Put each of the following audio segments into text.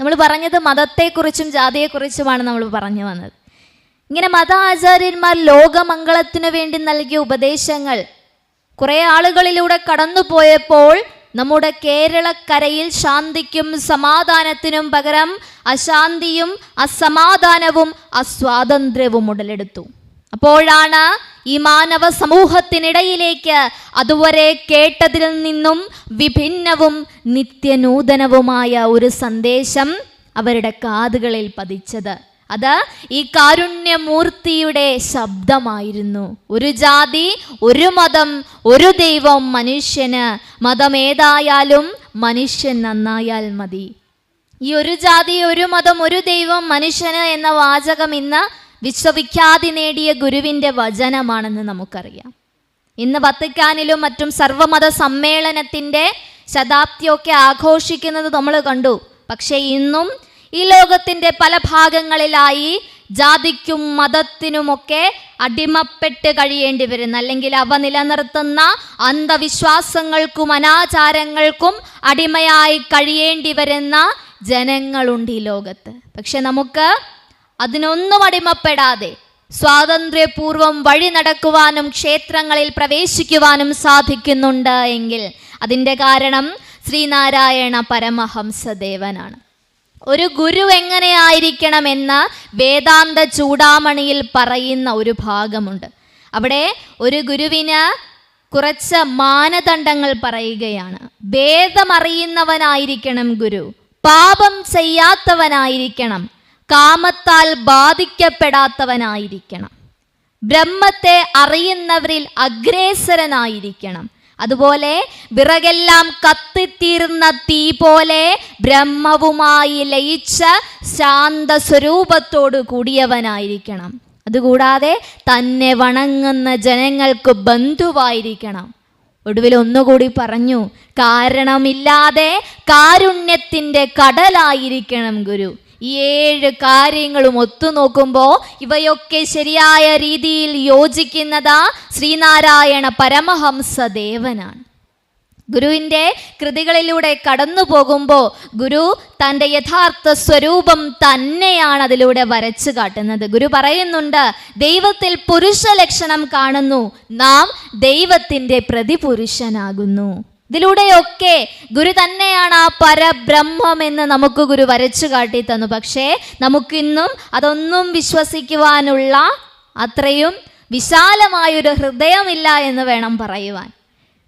നമ്മൾ പറഞ്ഞത് മതത്തെക്കുറിച്ചും ജാതിയെക്കുറിച്ചുമാണ് നമ്മൾ പറഞ്ഞു വന്നത്. ഇങ്ങനെ മത ആചാര്യന്മാർ ലോകമംഗളത്തിനു വേണ്ടി നൽകിയ ഉപദേശങ്ങൾ കുറേ ആളുകളിലൂടെ കടന്നുപോയപ്പോൾ നമ്മുടെ കേരളക്കരയിൽ ശാന്തിക്കും സമാധാനത്തിനും പകരം അശാന്തിയും അസമാധാനവും അസ്വാതന്ത്ര്യവും ഉടലെടുത്തു. അപ്പോഴാണ് ഈ മാനവ സമൂഹത്തിനിടയിലേക്ക് അതുവരെ കേട്ടതിൽ നിന്നും വിഭിന്നവും നിത്യനൂതനവുമായ ഒരു സന്ദേശം അവരുടെ കാതുകളിൽ പതിച്ചത്. അത് ഈ കാരുണ്യമൂർത്തിയുടെ ശബ്ദമായിരുന്നു. ഒരു ജാതി ഒരു മതം ഒരു ദൈവം മനുഷ്യന് മതമേതായാലും മനുഷ്യൻ നന്നായാൽ മതി. ഈ ഒരു ജാതി ഒരു മതം ഒരു ദൈവം മനുഷ്യന് എന്ന വാചകം ഇന്ന് വിശ്വവിഖ്യാതി നേടിയ ഗുരുവിന്റെ വചനമാണെന്ന് നമുക്കറിയാം. ഇന്ന് വത്തിക്കാനിലും മറ്റും സർവമത സമ്മേളനത്തിന്റെ ശതാബ്ദിയൊക്കെ ആഘോഷിക്കുന്നത് നമ്മൾ കണ്ടു. പക്ഷേ ഇന്നും ഈ ലോകത്തിന്റെ പല ഭാഗങ്ങളിലായി ജാതിക്കും മതത്തിനുമൊക്കെ അടിമപ്പെട്ട് കഴിയേണ്ടി വരുന്ന. അല്ലെങ്കിൽ അവ നിലനിർത്തുന്ന അന്ധവിശ്വാസങ്ങൾക്കും അനാചാരങ്ങൾക്കും അടിമയായി കഴിയേണ്ടി വരുന്ന ജനങ്ങളുണ്ട് ഈ ലോകത്ത്. പക്ഷെ നമുക്ക് അതിനൊന്നും അടിമപ്പെടാതെ സ്വാതന്ത്ര്യപൂർവം വഴി നടക്കുവാനും ക്ഷേത്രങ്ങളിൽ പ്രവേശിക്കുവാനും സാധിക്കുന്നുണ്ട് എങ്കിൽ അതിന്റെ കാരണം ശ്രീനാരായണ പരമഹംസദേവനാണ്. ഒരു ഗുരു എങ്ങനെയായിരിക്കണമെന്ന് വേദാന്ത ചൂടാമണിയിൽ പറയുന്ന ഒരു ഭാഗമുണ്ട്. അവിടെ ഒരു ഗുരുവിന് കുറച്ച് മാനദണ്ഡങ്ങൾ പറയുകയാണ്. വേദമറിയുന്നവനായിരിക്കണം ഗുരു പാപം ചെയ്യാത്തവനായിരിക്കണം. കാമത്താൽ ബാധിക്കപ്പെടാത്തവനായിരിക്കണം. ബ്രഹ്മത്തെ അറിയുന്നവരിൽ അഗ്രേസരനായിരിക്കണം. അതുപോലെ വിറകെല്ലാം കത്തിത്തീർന്ന തീ പോലെ ബ്രഹ്മവുമായി ലയിച്ച ശാന്ത സ്വരൂപത്തോട് കൂടിയവനായിരിക്കണം. അതുകൂടാതെ തന്നെ വണങ്ങുന്ന ജനങ്ങൾക്ക് ബന്ധുവായിരിക്കണം. ഒടുവിൽ ഒന്നുകൂടി പറഞ്ഞു കാരണമില്ലാതെ കാരുണ്യത്തിന്റെ കടലായിരിക്കണം ഗുരു. ഈ ഏഴ് കാര്യങ്ങളും ഒത്തുനോക്കുമ്പോൾ ഇവയൊക്കെ ശരിയായ രീതിയിൽ യോജിക്കുന്നതാ ശ്രീനാരായണ പരമഹംസ ദേവനാണ് ഗുരുവിന്റെ കൃതികളിലൂടെ കടന്നു പോകുമ്പോൾ ഗുരു തന്റെ യഥാർത്ഥ സ്വരൂപം തന്നെയാണ് അതിലൂടെ വരച്ചു കാട്ടുന്നത്. ഗുരു പറയുന്നുണ്ട് ദൈവത്തിൽ പുരുഷ ലക്ഷണം കാണുന്നു നാം ദൈവത്തിന്റെ പ്രതിപുരുഷനാകുന്നു. ഇതിലൂടെയൊക്കെ ഗുരു തന്നെയാണ് ആ പരബ്രഹ്മം എന്ന് നമുക്ക് ഗുരു വരച്ചു കാട്ടി തന്നു. പക്ഷേ നമുക്കിന്നും അതൊന്നും വിശ്വസിക്കുവാനുള്ള അത്രയും വിശാലമായൊരു ഹൃദയമില്ല എന്ന് വേണം പറയുവാൻ.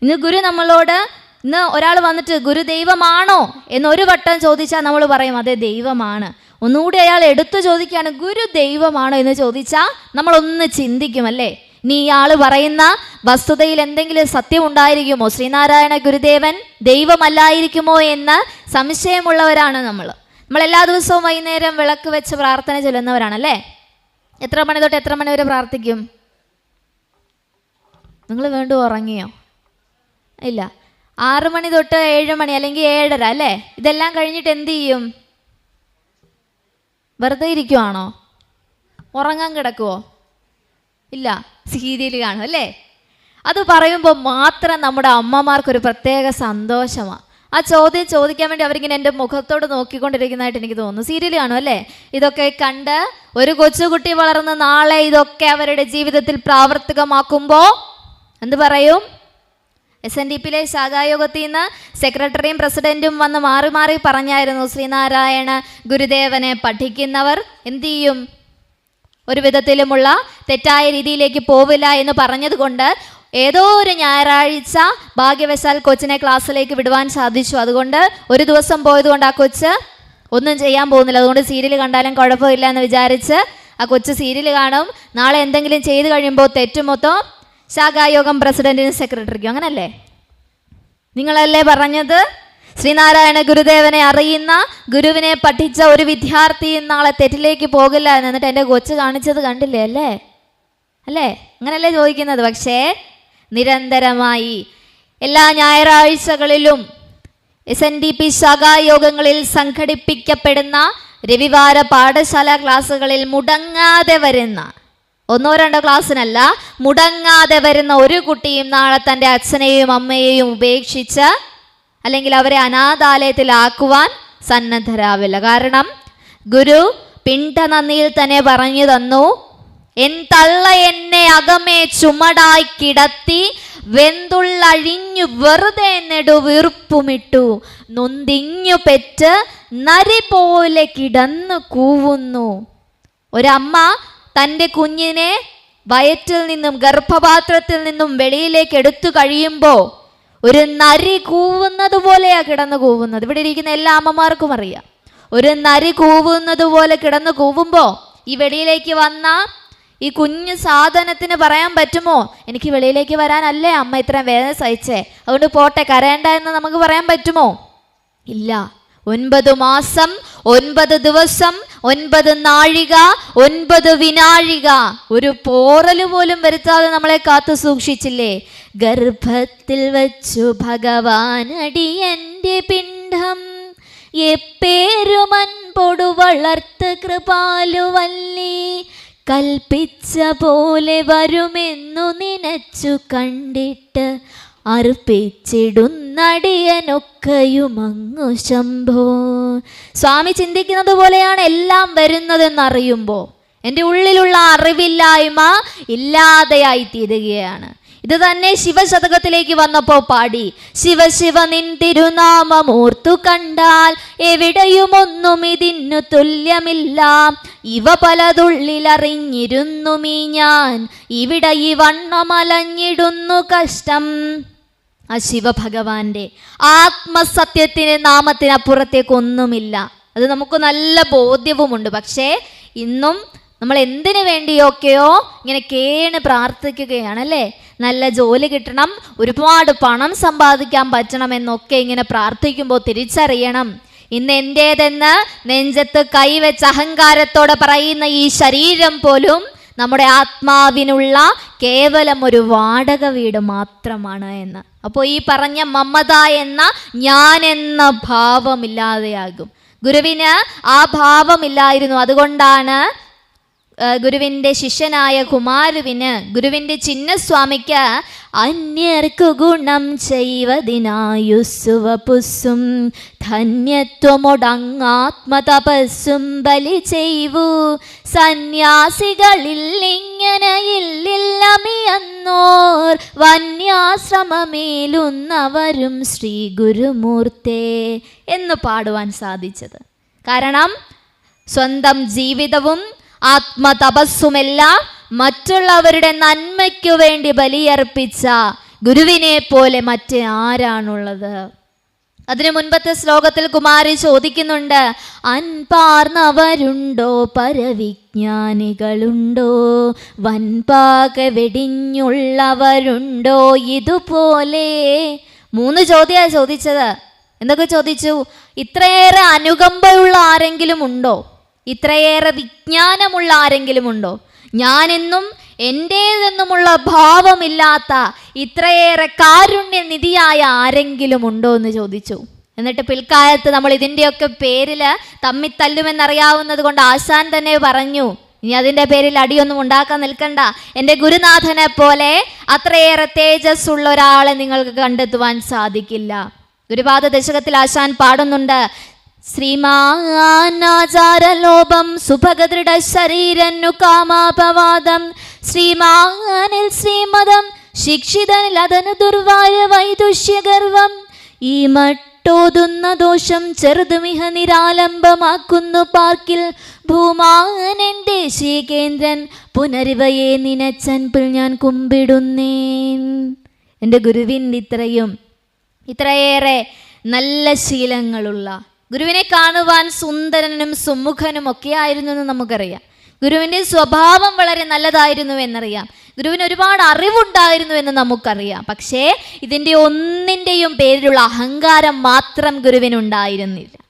ഇന്ന് ഗുരു നമ്മളോട് ഇന്ന് ഒരാൾ വന്നിട്ട് ഗുരു ദൈവമാണോ എന്ന് ഒരു വട്ടം ചോദിച്ചാൽ നമ്മൾ പറയും അതെ ദൈവമാണ്. ഒന്നുകൂടി അയാൾ എടുത്തു ചോദിക്കുകയാണ് ഗുരു ദൈവമാണോ? എന്ന് ചോദിച്ചാൽ നമ്മളൊന്ന് ചിന്തിക്കും അല്ലേ? നീ ഇയാൾ പറയുന്ന വസ്തുതയിൽ എന്തെങ്കിലും സത്യം ഉണ്ടായിരിക്കുമോ ശ്രീനാരായണ ഗുരുദേവൻ ദൈവമല്ലായിരിക്കുമോ എന്ന് സംശയമുള്ളവരാണ് നമ്മൾ നമ്മൾ എല്ലാ ദിവസവും വൈകുന്നേരം വിളക്ക് വെച്ച് പ്രാർത്ഥന ചൊല്ലുന്നവരാണല്ലേ? എത്ര മണി തൊട്ട് എത്ര മണി വരെ പ്രാർത്ഥിക്കും? നിങ്ങൾ വീണ്ടും ഉറങ്ങിയോ? ഇല്ല. ആറ് മണി തൊട്ട് ഏഴ് മണി അല്ലെങ്കിൽ ഏഴര അല്ലേ? ഇതെല്ലാം കഴിഞ്ഞിട്ട് എന്ത് ചെയ്യും? വെറുതെ ഇരിക്കുവാണോ? ഉറങ്ങാൻ കിടക്കുവോ? ഇല്ല സീരിയൽ കാണും അല്ലേ? അത് പറയുമ്പോൾ മാത്രം നമ്മുടെ അമ്മമാർക്കൊരു പ്രത്യേക സന്തോഷമാണ് ആ ചോദ്യം ചോദിക്കാൻ വേണ്ടി അവരിങ്ങനെ എന്റെ മുഖത്തോട് നോക്കിക്കൊണ്ടിരിക്കുന്നതായിട്ട് എനിക്ക് തോന്നുന്നു. സീരിയൽ കാണും അല്ലേ? ഇതൊക്കെ കണ്ട് ഒരു കൊച്ചുകുട്ടി വളർന്ന് നാളെ ഇതൊക്കെ അവരുടെ ജീവിതത്തിൽ പ്രാവർത്തികമാക്കുമ്പോൾ എന്ത് പറയും? എസ് എൻ ഡി പിയിലെ ശാഖായോഗത്തിൽ നിന്ന് സെക്രട്ടറിയും പ്രസിഡന്റും വന്ന് മാറി മാറി പറഞ്ഞായിരുന്നു ശ്രീനാരായണ ഗുരുദേവനെ പഠിക്കുന്നവർ എന്തു ചെയ്യും? ഒരു വിധത്തിലുമുള്ള തെറ്റായ രീതിയിലേക്ക് പോവില്ല എന്ന് പറഞ്ഞതുകൊണ്ട് ഏതോ ഒരു ഞായറാഴ്ച ഭാഗ്യവശാൽ കൊച്ചിനെ ക്ലാസ്സിലേക്ക് വിടുവാൻ സാധിച്ചു. അതുകൊണ്ട് ഒരു ദിവസം പോയതുകൊണ്ട് ആ കൊച്ച് ഒന്നും ചെയ്യാൻ പോകുന്നില്ല. അതുകൊണ്ട് സീരിയൽ കണ്ടാലും കുഴപ്പമില്ല എന്ന് വിചാരിച്ച് ആ കൊച്ച് സീരിയൽ കാണും. നാളെ എന്തെങ്കിലും ചെയ്തു കഴിയുമ്പോൾ തെറ്റുമൊത്തം ശാഖായോഗം പ്രസിഡന്റിനും സെക്രട്ടറിക്കും. അങ്ങനല്ലേ? നിങ്ങളല്ലേ പറഞ്ഞത്? ശ്രീനാരായണ ഗുരുദേവനെ അറിയുന്ന ഗുരുവിനെ പഠിച്ച ഒരു വിദ്യാർത്ഥി നാളെ തെറ്റിലേക്ക് പോകില്ല എന്ന് എന്നിട്ട് എന്റെ കൊച്ചു കാണിച്ചത് കണ്ടില്ലേ അല്ലേ? അല്ലേ? അങ്ങനല്ലേ ചോദിക്കുന്നത്? പക്ഷേ നിരന്തരമായി എല്ലാ ഞായറാഴ്ചകളിലും എസ് എൻ ഡി പി ശാഖായോഗങ്ങളിൽ സംഘടിപ്പിക്കപ്പെടുന്ന രവിവാര പാഠശാല ക്ലാസ്സുകളിൽ മുടങ്ങാതെ വരുന്ന ഒന്നോ രണ്ടോ ക്ലാസ്സിനല്ല മുടങ്ങാതെ വരുന്ന ഒരു കുട്ടിയും നാളെ തന്റെ അച്ഛനെയും അമ്മയെയും ഉപേക്ഷിച്ച് അല്ലെങ്കിൽ അവരെ അനാഥാലയത്തിലാക്കുവാൻ സന്നദ്ധരാവില്ല. കാരണം ഗുരു പിണ്ടനന്ദിയിൽ തന്നെ പറഞ്ഞു തന്നു എൻ തള്ള എന്നെ അകമേ ചുമടായി കിടത്തി വെന്തുള്ളഴിഞ്ഞു വെറുതെ നെടു വീർപ്പുമിട്ടു നൊന്തിഞ്ഞു പെറ്റ് നരി പോലെ കിടന്നു കൂവുന്നു. ഒരമ്മ തന്റെ കുഞ്ഞിനെ വയറ്റിൽ നിന്നും ഗർഭപാത്രത്തിൽ നിന്നും വെളിയിലേക്ക് എടുത്തു കഴിയുമ്പോൾ ഒരു നരി കൂവുന്നത് പോലെയാ കിടന്ന് കൂവുന്നത്. ഇവിടെ ഇരിക്കുന്ന എല്ലാ അമ്മമാർക്കും അറിയാം. ഒരു നരി കൂവുന്നത് പോലെ കിടന്ന് കൂവുമ്പോ ഈ വെളിയിലേക്ക് വന്ന ഈ കുഞ്ഞു സാധനത്തിന് പറയാൻ പറ്റുമോ? എനിക്ക് വെളിയിലേക്ക് വരാനല്ലേ അമ്മ ഇത്രയും വേദന സഹിച്ചേ. അതുകൊണ്ട് പോട്ടെ കരയണ്ട എന്ന് നമുക്ക് പറയാൻ പറ്റുമോ? ഇല്ല. ഒൻപത് മാസം ഒൻപത് ദിവസം ഒൻപത് നാഴിക ഒൻപത് വിനാഴിക. ഒരു പോറൽ പോലും വരുത്താതെ നമ്മളെ കാത്തു സൂക്ഷിച്ചില്ലേ? ഗർഭത്തിൽ വച്ചു ഭഗവാനടി എന്റെ പിണ്ഡം. എപ്പേരുമൻപൊടു വളർത്ത് കൃപാലുവല്ലി കൽപ്പിച്ച പോലെ വരുമെന്നു നിനച്ചു കണ്ടിട്ട് അർപ്പിച്ചിടുന്നടിയനൊക്കെയുമങ്ങു ശംഭോ. സ്വാമി ചിന്തിക്കുന്നത് പോലെയാണ് എല്ലാം വരുന്നതെന്നറിയുമ്പോൾ എന്റെ ഉള്ളിലുള്ള അറിവില്ലായ്മ ഇല്ലാതെയായി തീരുകയാണ്. ഇത് തന്നെ ശിവശതകത്തിലേക്ക് വന്നപ്പോൾ പാടി ശിവ ശിവ നിൻ തിരുനാമമൂർത്തു കണ്ടാൽ എവിടെയുമൊന്നും ഇതിനു തുല്യമില്ല. ഇവ പലതുള്ളിലറിഞ്ഞിരുന്നു മീ ഞാൻ. ഇവിടെ ഈ വണ്ണമലഞ്ഞിടുന്നു കഷ്ടം. ആ ശിവഭഗവാന്റെ ആത്മസത്യത്തിന് നാമത്തിനപ്പുറത്തേക്കൊന്നുമില്ല. അത് നമുക്ക് നല്ല ബോധ്യവുമുണ്ട്. പക്ഷേ ഇന്നും നമ്മൾ എന്തിനു വേണ്ടിയൊക്കെയോ ഇങ്ങനെ കേണ് പ്രാർത്ഥിക്കുകയാണല്ലേ? നല്ല ജോലി കിട്ടണം ഒരുപാട് പണം സമ്പാദിക്കാൻ പറ്റണം എന്നൊക്കെ ഇങ്ങനെ പ്രാർത്ഥിക്കുമ്പോൾ തിരിച്ചറിയണം. ഇന്ന് എന്റേതെന്ന് നെഞ്ചത്ത് കൈവച്ച് അഹങ്കാരത്തോടെ പറയുന്ന ഈ ശരീരം പോലും നമ്മുടെ ആത്മാവിനുള്ള കേവലം ഒരു വാടക വീട് മാത്രമാണ് എന്ന്. അപ്പോൾ ഈ പറഞ്ഞ മമത എന്ന ഞാൻ എന്ന ഭാവമില്ലാതെയാകും. ഗുരുവിന് ആ ഭാവമില്ലായിരുന്നു. അതുകൊണ്ടാണ് ഗുരുവിന്റെ ശിഷ്യനായ കുമാരുവിന് ഗുരുവിന്റെ ചിന്നസ്വാമിക്ക് അന്യർക്കു ഗുണം ചെയ്വതിനായുസ്സുവപുസ്സും ധന്യത്വമൊടങ്ങാത്മതപസ്സും ബലി ചെയ്വു. സന്യാസികളിൽ ഇങ്ങനെയില്ലില്ലമിയന്നോർ വന്യാശ്രമമേലുന്നവരും ശ്രീ ഗുരുമൂർത്തേ എന്ന് പാടുവാൻ സാധിച്ചത്. കാരണം സ്വന്തം ജീവിതവും ആത്മതപസ്സുമെല്ലാം മറ്റുള്ളവരുടെ നന്മയ്ക്കു വേണ്ടി ബലിയർപ്പിച്ച ഗുരുവിനെ പോലെ മറ്റ് ആരാണുള്ളത്? അതിനു മുൻപത്തെ ശ്ലോകത്തിൽ കുമാരി ചോദിക്കുന്നുണ്ട് അൻപാർന്നവരുണ്ടോ? പരവിജ്ഞാനികളുണ്ടോ? വൻപാക വെടിഞ്ഞുള്ളവരുണ്ടോ? ഇതുപോലെ. മൂന്ന് ചോദ്യമാണ് ചോദിച്ചത്. എന്തൊക്കെ ചോദിച്ചു? ഇത്രയേറെ അനുകമ്പയുള്ള ആരെങ്കിലും ഉണ്ടോ? ഇത്രയേറെ വിജ്ഞാനമുള്ള ആരെങ്കിലും ഉണ്ടോ ഞാനെന്നും എന്റേതെന്നുമുള്ള ഭാവമില്ലാത്ത ഇത്രയേറെ കാരുണ്യ നിധിയായ ആരെങ്കിലും ഉണ്ടോ എന്ന് ചോദിച്ചു. എന്നിട്ട് പിൽക്കാലത്ത് നമ്മൾ ഇതിന്റെയൊക്കെ പേരിൽ തമ്മിത്തല്ലുമെന്നറിയാവുന്നത് കൊണ്ട് ആശാൻ തന്നെ പറഞ്ഞു ഇനി അതിന്റെ പേരിൽ അടിയൊന്നും ഉണ്ടാക്കാൻ നിൽക്കണ്ട. എന്റെ ഗുരുനാഥനെ പോലെ അത്രയേറെ തേജസ് ഉള്ള ഒരാളെ നിങ്ങൾക്ക് കണ്ടെത്തുവാൻ സാധിക്കില്ല. ഗുരുപാദ ദശകത്തിൽ ആശാൻ പാടുന്നുണ്ട് ശ്രീമാനാചാരലോപം സുഭഗദൃഢ ശരീരന്നു കാമാപവാദം. ശ്രീമാനിൽ ശ്രീമതം ശിക്ഷിതനിൽ അതനു ദുർവാര വൈദുഷ്യഗർവം. ഈ മട്ടോതുന്ന ദോഷം ചെറുതുമിഹ നിരാലംബമാക്കുന്നു പാർക്കിൽ. ഭൂമാനെന്റെ ശ്രീകേന്ദ്രൻ പുനരിവയെ നിനച്ചൻപിൽ ഞാൻ കുമ്പിടുന്നേൻ. എന്റെ ഗുരുവിന്റെ ഇത്രയും ഇത്രയേറെ നല്ല ശീലങ്ങളുള്ള ഗുരുവിനെ കാണുവാൻ സുന്ദരനും സുമുഖനും ഒക്കെ ആയിരുന്നു എന്ന് നമുക്കറിയാം. ഗുരുവിന്റെ സ്വഭാവം വളരെ നല്ലതായിരുന്നു എന്നറിയാം. ഗുരുവിന് ഒരുപാട് അറിവുണ്ടായിരുന്നു എന്ന് നമുക്കറിയാം. പക്ഷേ ഇതിന്റെ ഒന്നിന്റെയും പേരിലുള്ള അഹങ്കാരം മാത്രം ഗുരുവിനുണ്ടായിരുന്നില്ല.